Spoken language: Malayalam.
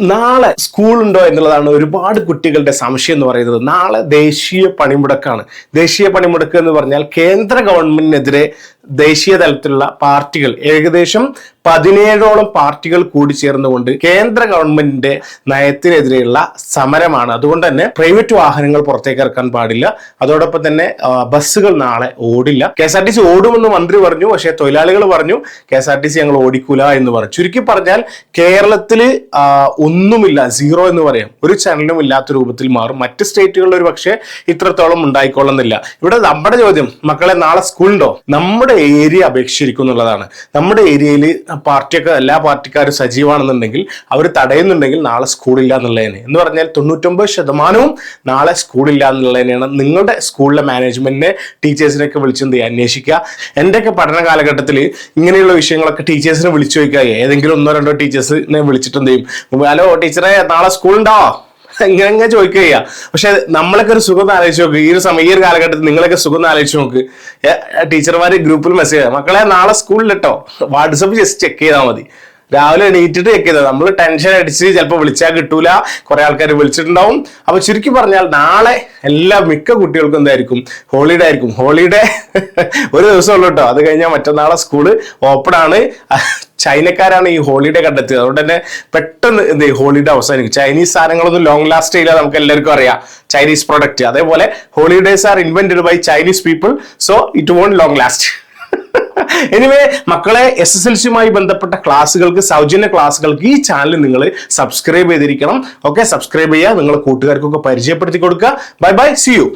നാളെ സ്കൂളുണ്ടോ എന്നുള്ളതാണ് ഒരുപാട് കുട്ടികളുടെ സംശയം എന്ന് പറയുന്നത്. നാളെ ദേശീയ പണിമുടക്കാണ്. ദേശീയ പണിമുടക്ക് എന്ന് പറഞ്ഞാൽ കേന്ദ്ര ഗവൺമെന്റിനെതിരെ ദേശീയ തലത്തിലുള്ള പാർട്ടികൾ ഏകദേശം പതിനേഴോളം പാർട്ടികൾ കൂടി ചേർന്നുകൊണ്ട് കേന്ദ്ര ഗവൺമെന്റിന്റെ നയത്തിനെതിരെയുള്ള സമരമാണ്. അതുകൊണ്ട് തന്നെ പ്രൈവറ്റ് വാഹനങ്ങൾ പുറത്തേക്ക് ഇറക്കാൻ പാടില്ല. അതോടൊപ്പം തന്നെ ബസ്സുകൾ നാളെ ഓടില്ല. K S R T C ഓടുമെന്ന് മന്ത്രി പറഞ്ഞു പക്ഷേ തൊഴിലാളികൾ പറഞ്ഞു K S R T C ഞങ്ങൾ ഓടിക്കൂല എന്ന് പറഞ്ഞു. ചുരുക്കി പറഞ്ഞാൽ കേരളത്തിൽ ഒന്നുമില്ല സീറോ എന്ന് പറയാം. ഒരു ചാനലും ഇല്ലാത്ത രൂപത്തിൽ മാറും. മറ്റ് സ്റ്റേറ്റുകളിൽ ഒരു പക്ഷേ ഇത്രത്തോളം ഉണ്ടായിക്കൊള്ളുന്നില്ല. ഇവിടെ നമ്മുടെ ചോദ്യം മക്കളെ നാളെ സ്കൂളുണ്ടോ? നമ്മുടെ ഏരിയ അപേക്ഷിച്ചിരിക്കും എന്നുള്ളതാണ് നമ്മുടെ ഏരിയയിൽ പാർട്ടിയൊക്കെ എല്ലാ പാർട്ടിക്കാരും സജീവമാണെന്നുണ്ടെങ്കിൽ അവർ തടയുന്നുണ്ടെങ്കിൽ നാളെ സ്കൂളില്ല എന്നുള്ളതിന്. എന്ന് പറഞ്ഞാൽ തൊണ്ണൂറ്റൊമ്പത് ശതമാനവും നാളെ സ്കൂളില്ല എന്നുള്ളതിനെയാണ് നിങ്ങളുടെ സ്കൂളിലെ മാനേജ്മെന്റിനെ ടീച്ചേഴ്സിനെയൊക്കെ വിളിച്ചെന്ത് ചെയ്യുക? അന്വേഷിക്കുക. എന്റെയൊക്കെ പഠന കാലഘട്ടത്തിൽ ഇങ്ങനെയുള്ള വിഷയങ്ങളൊക്കെ ടീച്ചേഴ്സിനെ വിളിച്ചു ചോദിക്കുക. ഏതെങ്കിലും ഒന്നോ രണ്ടോ ടീച്ചേഴ്സിനെ വിളിച്ചിട്ട് എന്ത് ചെയ്യും? ഹലോ ടീച്ചറെ നാളെ സ്കൂൾ ഉണ്ടാവോ ഇങ്ങനെ ഇങ്ങനെ ചോദിക്കുക ചെയ്യാം. പക്ഷെ നമ്മളൊക്കെ ഒരു സുഖം ആലോചിച്ച് നോക്ക്. ഈ ഒരു സമയം ഈ ഒരു കാലഘട്ടത്തിൽ നിങ്ങളൊക്കെ സുഖം ആലോചിച്ച് നോക്ക്. ടീച്ചർമാർ ഗ്രൂപ്പിൽ മെസ്സേജ് മക്കളെ നാളെ സ്കൂളിൽ കേട്ടോ വാട്സപ്പ് ജസ്റ്റ് ചെക്ക് ചെയ്താൽ മതി. രാവിലെ എണീറ്റിട്ട് ചെക്ക് നമ്മൾ ടെൻഷൻ അടിച്ച് ചിലപ്പോൾ വിളിച്ചാൽ കിട്ടൂല. കുറെ ആൾക്കാർ വിളിച്ചിട്ടുണ്ടാവും. അപ്പൊ ചുരുക്കി പറഞ്ഞാൽ നാളെ എല്ലാ മിക്ക കുട്ടികൾക്കും എന്തായിരിക്കും? ഹോളിഡേ ആയിരിക്കും. ഹോളിഡേ ഒരു ദിവസം ഉള്ളൂ കേട്ടോ അത് കഴിഞ്ഞാൽ മറ്റന്നാളെ സ്കൂൾ ഓപ്പൺ ആണ്. ചൈനക്കാരാണ് ഈ ഹോളിഡേ കണ്ടെത്തിയത്. അതുകൊണ്ട് തന്നെ പെട്ടെന്ന് എന്ത് ഹോളിഡേ അവസാനിക്കും. ചൈനീസ് സാധനങ്ങളൊന്നും ലോങ് ലാസ്റ്റ് ചെയ്യില്ല നമുക്ക് എല്ലാവർക്കും അറിയാം. ചൈനീസ് പ്രൊഡക്റ്റ് അതേപോലെ holidays are invented by Chinese people so it won't long last anyway മക്കളെ എസ് എസ് എൽ സിയുമായി ബന്ധപ്പെട്ട ക്ലാസ്സുകൾക്ക് സൗജന്യ ക്ലാസ്സുകൾക്ക് ഈ ചാനൽ നിങ്ങൾ സബ്സ്ക്രൈബ് ചെയ്തിരിക്കണം. ഓക്കെ സബ്സ്ക്രൈബ് ചെയ്യുക നിങ്ങളെ കൂട്ടുകാർക്കൊക്കെ പരിചയപ്പെടുത്തി കൊടുക്കുക. Bye bye C U